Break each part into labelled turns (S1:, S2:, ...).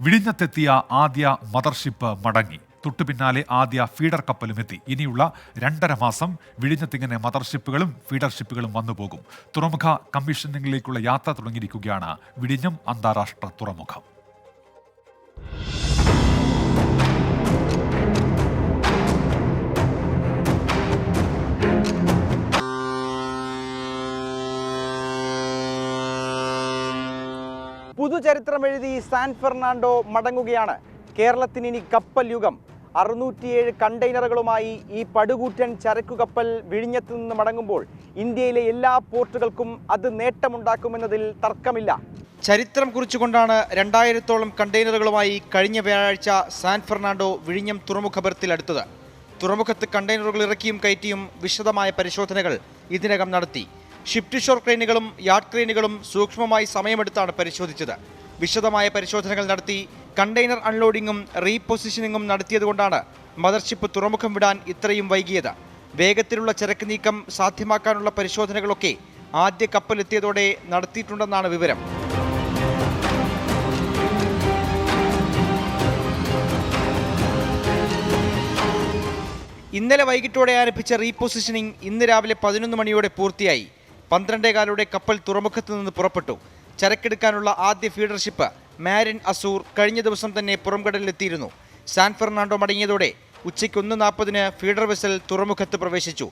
S1: വിഴിഞ്ഞത്തെത്തിയ ആദ്യ മദർഷിപ്പ് മടങ്ങി. തൊട്ടു പിന്നാലെ ആദ്യ ഫീഡർ കപ്പലും എത്തി. ഇനിയുള്ള രണ്ടര മാസം വിഴിഞ്ഞത്തിങ്ങനെ മദർഷിപ്പുകളും ഫീഡർഷിപ്പുകളും വന്നുപോകും തുറമുഖ കമ്മീഷനിങ്ങിലേക്കുള്ള യാത്ര തുടങ്ങിയിരിക്കുകയാണ് വിഴിഞ്ഞം അന്താരാഷ്ട്ര തുറമുഖം.
S2: പുതുചരിത്രം എഴുതി സാൻ ഫെർണാണ്ടോ മടങ്ങുകയാണ്. കേരളത്തിന് ഇനി കപ്പൽ യുഗം. അറുന്നൂറ്റിയേഴ് കണ്ടെയ്നറുകളുമായി ഈ പടുകൂറ്റൻ ചരക്കു കപ്പൽ വിഴിഞ്ഞത്തു നിന്ന് മടങ്ങുമ്പോൾ ഇന്ത്യയിലെ എല്ലാ പോർട്ടുകൾക്കും അത് നേട്ടമുണ്ടാക്കുമെന്നതിൽ തർക്കമില്ല. ചരിത്രം കുറിച്ചുകൊണ്ടാണ് രണ്ടായിരത്തോളം കണ്ടെയ്നറുകളുമായി കഴിഞ്ഞ വ്യാഴാഴ്ച സാൻ ഫെർണാണ്ടോ വിഴിഞ്ഞം തുറമുഖ ബർത്തിലെടുത്തത് തുറമുഖത്ത് കണ്ടെയ്നറുകൾ ഇറക്കിയും കയറ്റിയും വിശദമായ പരിശോധനകൾ ഇതിനകം നടത്തി. ഷിഫ്റ്റ് ഷോർ ക്രെയിനുകളും യാർഡ് ക്രെയിനുകളും സൂക്ഷ്മമായി സമയമെടുത്താണ് പരിശോധിച്ചത്. വിശദമായ പരിശോധനകൾ നടത്തി കണ്ടെയ്നർ അൺലോഡിംഗും റീപൊസിഷനിങ്ങും നടത്തിയതുകൊണ്ടാണ് മദർഷിപ്പ് തുറമുഖം വിടാൻ ഇത്രയും വൈകിയത്. വേഗത്തിലുള്ള ചരക്ക് നീക്കം സാധ്യമാക്കാനുള്ള പരിശോധനകളൊക്കെ ആദ്യ കപ്പലെത്തിയതോടെ നടത്തിയിട്ടുണ്ടെന്നാണ് വിവരം. ഇന്നലെ വൈകിട്ടോടെ ആരംഭിച്ച റീപൊസിഷനിങ് ഇന്ന് രാവിലെ പതിനൊന്ന് മണിയോടെ പൂർത്തിയായി. പന്ത്രണ്ടേകാലോടെ കപ്പൽ തുറമുഖത്ത് നിന്ന് പുറപ്പെട്ടു. ചരക്കെടുക്കാനുള്ള ആദ്യ ഫീഡർഷിപ്പ് മാരിൻ അസൂർ കഴിഞ്ഞ ദിവസം തന്നെ പുറംകടലിലെത്തിയിരുന്നു. സാൻ ഫെർണാണ്ടോ മടങ്ങിയതോടെ ഉച്ചയ്ക്ക് ഒന്ന് നാൽപ്പതിന് ഫീഡർ വെസൽ തുറമുഖത്ത് പ്രവേശിച്ചു.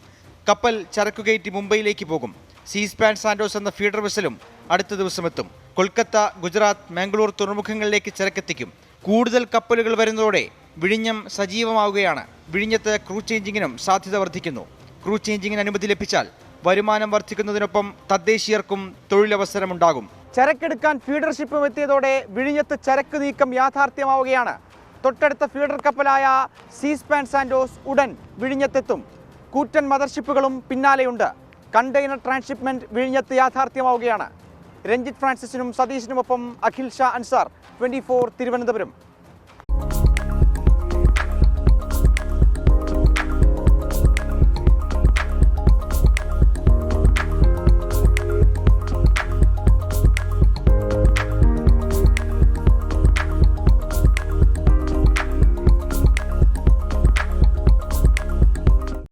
S2: കപ്പൽ ചരക്കുകയറ്റി മുംബൈയിലേക്ക് പോകും. സീസ്പാൻ സാൻഡോസ് എന്ന ഫീഡർ വെസലും അടുത്ത ദിവസമെത്തും. കൊൽക്കത്ത ഗുജറാത്ത് മാംഗ്ലൂർ തുറമുഖങ്ങളിലേക്ക് ചരക്കെത്തിക്കും. കൂടുതൽ കപ്പലുകൾ വരുന്നതോടെ വിഴിഞ്ഞം സജീവമാവുകയാണ്. വിഴിഞ്ഞത്ത് ക്രൂ ചേഞ്ചിങ്ങിനും സാധ്യത വർദ്ധിക്കുന്നു. ക്രൂ ചേഞ്ചിങ്ങിന് അനുമതി ലഭിച്ചാൽ വരുമാനം വർദ്ധിക്കുന്നതിനൊപ്പം തദ്ദേശീയർക്കും തൊഴിലവസരമുണ്ടാകും. ചരക്കെടുക്കാൻ ഫീഡർഷിപ്പും എത്തിയതോടെ വിഴിഞ്ഞത്ത് ചരക്ക് നീക്കം യാഥാർത്ഥ്യമാവുകയാണ്. തൊട്ടടുത്ത ഫീഡർ കപ്പലായ സീസ്പാൻ സാൻഡോസ് ഉടൻ വിഴിഞ്ഞത്തെത്തും. കൂറ്റൻ മദർഷിപ്പുകളും പിന്നാലെയുണ്ട്. കണ്ടെയ്നർ ട്രാൻസ്ഷിപ്മെന്റ് വിഴിഞ്ഞത്ത് യാഥാർത്ഥ്യമാവുകയാണ്. രഞ്ജിത് ഫ്രാൻസിസിനും സതീഷിനുമൊപ്പം അഖിൽ ഷാ അൻസാർ ട്വന്റി തിരുവനന്തപുരം.